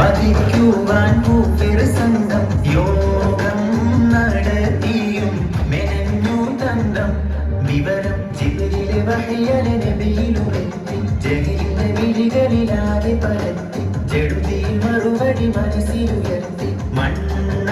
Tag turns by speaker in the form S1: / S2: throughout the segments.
S1: വധിക്കുവാൻ കൂപ്പിർ സംഘം യോഗം നടത്തിയും മെനഞ്ഞു തന്ത്രം. വിവരം ജിബിരിലെ വഹയല നബിയിലുമെത്തി. ജഹീലിന്റെ വിളികളിലാതെ പരത്തി. ജഡുതിയിൽ മറുപടി മനസ്സിലുയർത്തി. മണ്ണാലൊരു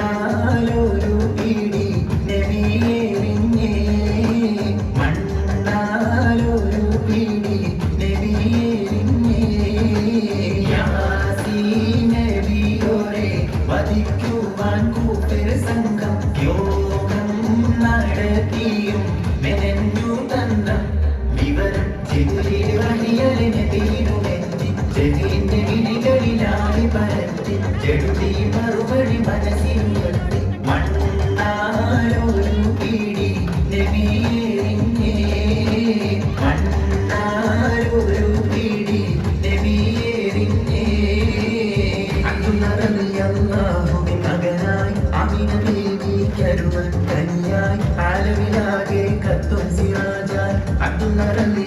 S1: la la la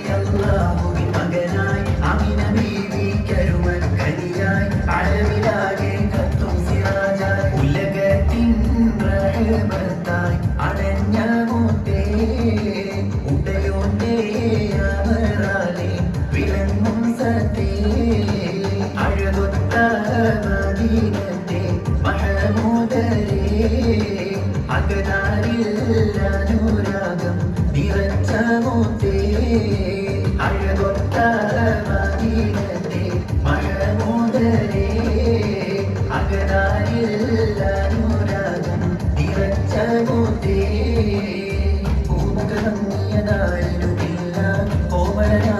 S1: നിറച്ച മുത്തേ അഴകൊത്ത മദീനത്തെ മഹമൂദരേ അകതാരിൽ അനുരാഗം നിറച്ച മുത്തേ പൂമുഖമങ്ങിയതായിരുന്നില്ല കോമളനാഥന്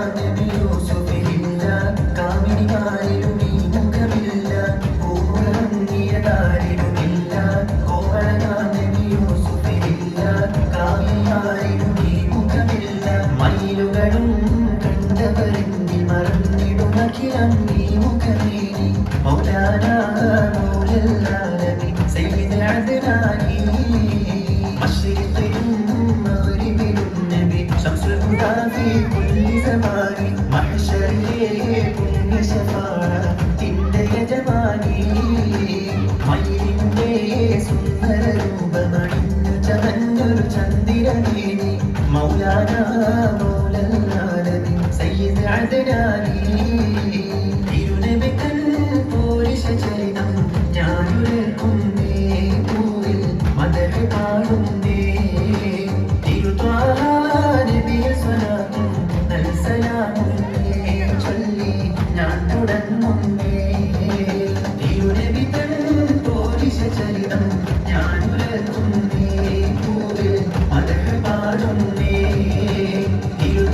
S1: في كل زمان محشر പുണ്യ ശഫാഅത്തിന്റെ യജമാനി മയിലിന്റെ സുന്ദര രൂപമണിഞ്ഞു ചമഞ്ഞൊരു ചന്ദ്രനേനി മൗലാന മൗലല്ലാലമി സയ്യിദ് അദ്നാനി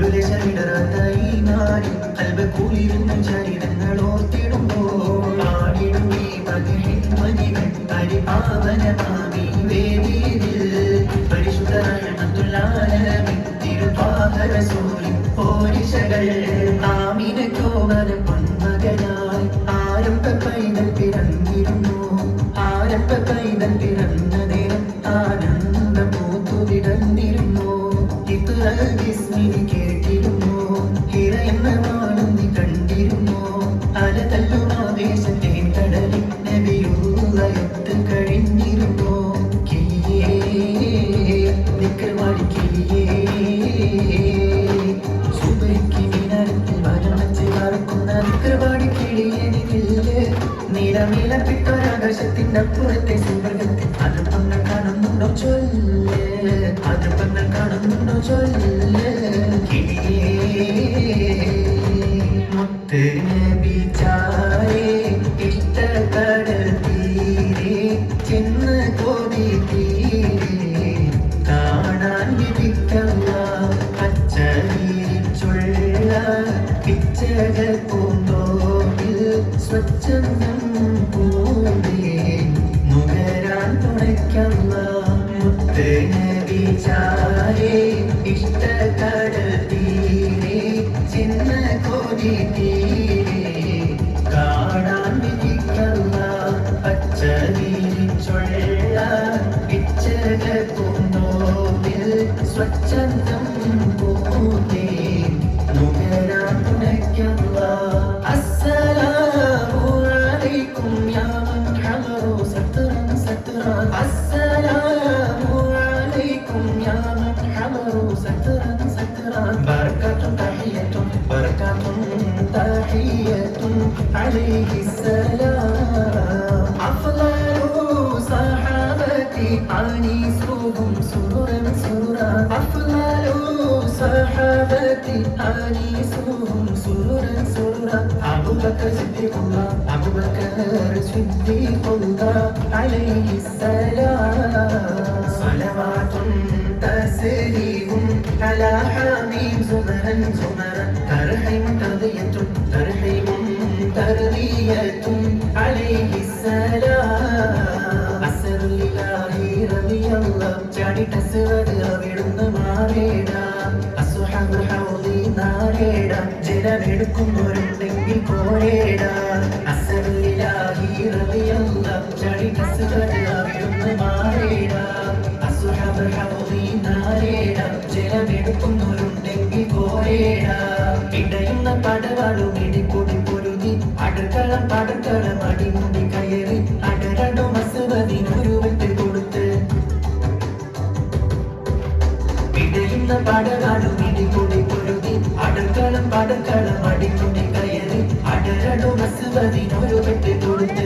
S1: ഒരു ദശമിടറാത്ത ഈ നാടി കൽബ ചരിതങ്ങൾ ഓർത്തിടുമ്പോൾ പാടിടുമീ മധുഹിൻ ധ്വനികൾ പരിപാവനമാമി വേദിയിൽ പരിശുദ്ധ റഹ്മത്തുള്ളാലമി തിരുപാഹരസൂരി പോരിശകൾ ആമിന കോമന നബിയുള്ളയത്ത് കഴിഞ്ഞിരുന്നു? കാണുന്നുണ്ടോ ചൊല്ലേ? അതിർപ്പങ്ങൾ കാണുന്നുണ്ടോ ചൊല്ല്? സ്വച്ഛന്തം പൂന്തേ നുകരാൻ തുണയ്ക്കല്ല ചാരേ ഇഷ്ടകടൽ തീരെ ചിന്ന കൊതി തീരെ കാണാൻ വിധിക്കല്ല പച്ച ചൊള്ള പിച്ചക പൂന്തോപ്പിൽ സ്വച്ഛന്തം അലൈഹി സലാം അഫ്ളലു സഹാബത്തി അനീസുഹും സുറുറൻ സുറുറൻ അഫ്ളലു സഹാബത്തി അനീസുഹും സുറുറൻ സുറുറൻ അബൂബക്കർ സിദ്ദീഖുള്ള عليه السلام. അലൈഹി സലാം സ്വലവാത്തും തസ്ലീമും അലാ ഹമീം സുമരൻ സുമരൻ തർഹീം തർദിയത്തും തർഹീമും തർദിയത്തും അലൈഹി സലാം അസ്സലില്ലാഹി റളിയല്ലാഹു ചാടിട്ട സുവദ് അവിടുന്ന് മാറേട അസ്ഹാബ് ഹൗദി നാരേട ജലമെടുക്കുന്നവരുണ്ടെങ്കിൽ പോരേട. പടവാളും പടക്കളം അടിമുടി കയറി അടരടും അസുവതിനൊരു വെട്ട് കൊടുത്ത്.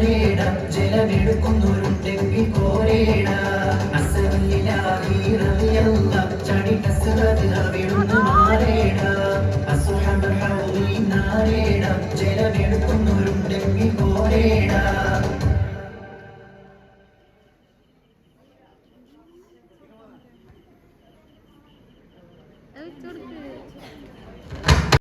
S1: നാരേട ജലമെടുക്കുന്നൊരുണ്ടെങ്കിൽ കോരേട. അസലിലാഹി റളിയല്ലാഹു ചാടി കസവത് അവിടുന്ന് മാറേട. നാരേട ജലമെടുക്കുന്നവരുണ്ടെങ്കിൽ കോരേട.